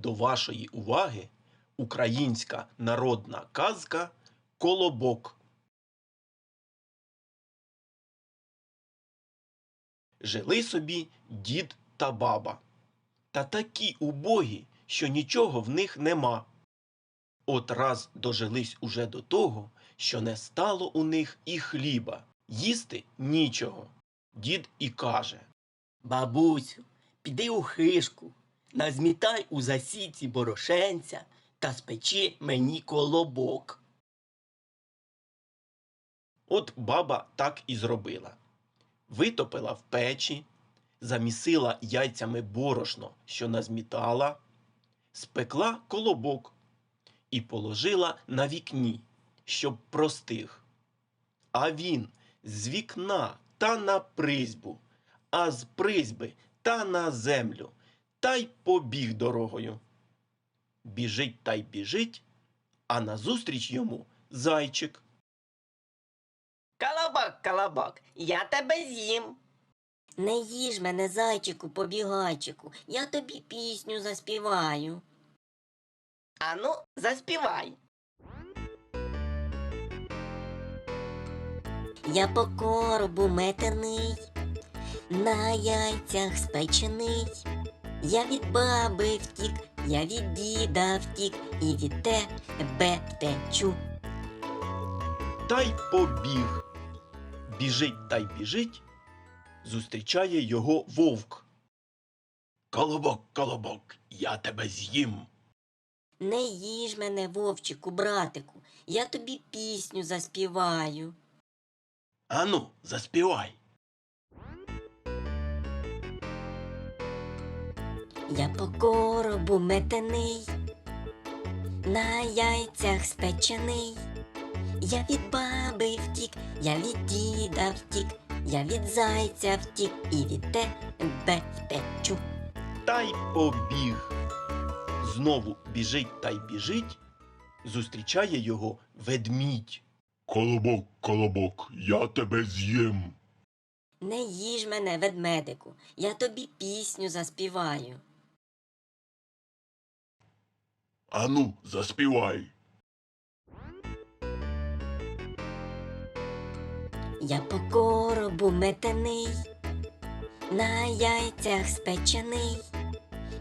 До вашої уваги українська народна казка Колобок. Жили собі дід та баба. Та такі убогі, що нічого в них нема. От раз дожились уже до того, що не стало у них і хліба, їсти нічого. Дід і каже Бабусю, піди у хишку, назмітай у засіці борошенця та спечи мені колобок. От баба так і зробила. Витопила в печі, замісила яйцями борошно, що назмітала, спекла колобок і положила на вікні, щоб простиг. А він з вікна та на призьбу, а з призьби та на землю, та й побіг дорогою. Біжить та й біжить, а назустріч йому зайчик. Колобок, колобок, я тебе з'їм. Не їж мене, зайчику, побігайчику, я тобі пісню заспіваю. Ану, заспівай. Я по коробу метений, на яйцях спечений. Я від баби втік, я від діда втік, і від тебе втечу. та й побіг. Біжить та й біжить, зустрічає його вовк. Колобок, колобок, я тебе з'їм. Не їж мене, вовчику, братику, я тобі пісню заспіваю. Ану, заспівай. Я по коробу метений, на яйцях спечений. Я від баби втік, я від діда втік, я від зайця втік і від тебе втечу. Та й побіг. Знову біжить та й біжить, зустрічає його ведмідь. Колобок, колобок, я тебе з'їм. Не їж мене, ведмедику, я тобі пісню заспіваю. Ану, заспівай. Я по коробу метений, на яйцях спечений.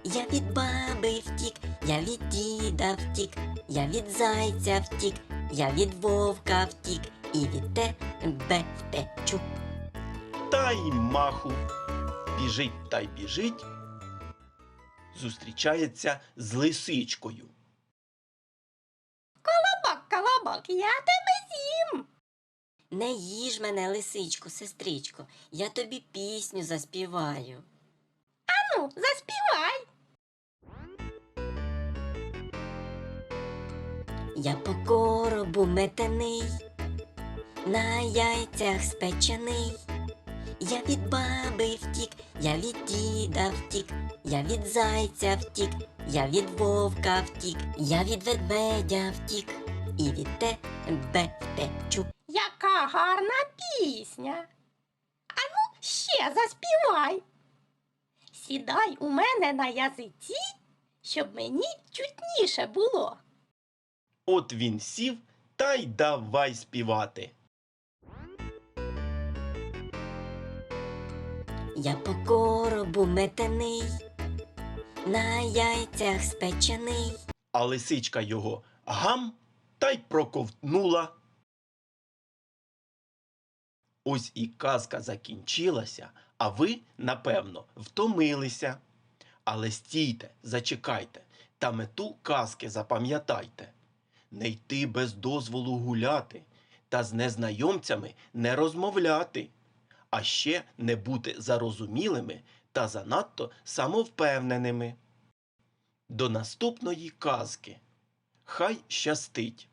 Я від баби втік, я від діда втік, я від зайця втік, я від вовка втік і від тебе втечу. Та й маху. Біжить та й біжить, зустрічається з лисичкою. Колобок, я. Не їж мене, лисичко, сестричко, я тобі пісню заспіваю. Ану, заспівай. Я по коробу метений, на яйцях спечений. Я від баби втік, я від діда втік, я від зайця втік, я від вовка втік, я від ведмедя втік, і від тебе втечу. Яка гарна пісня. Ану, ще заспівай. Сідай у мене на язиці, щоб мені чутніше було. От він сів та й давай співати. Я по коробу метений, на яйцях спечений. А лисичка його гам та й проковтнула. Ось і казка закінчилася, а ви, напевно, втомилися. Але стійте, зачекайте та мету казки запам'ятайте. Не йти без дозволу гуляти та з незнайомцями не розмовляти, а ще не бути зарозумілими та занадто самовпевненими. До наступної казки. Хай щастить!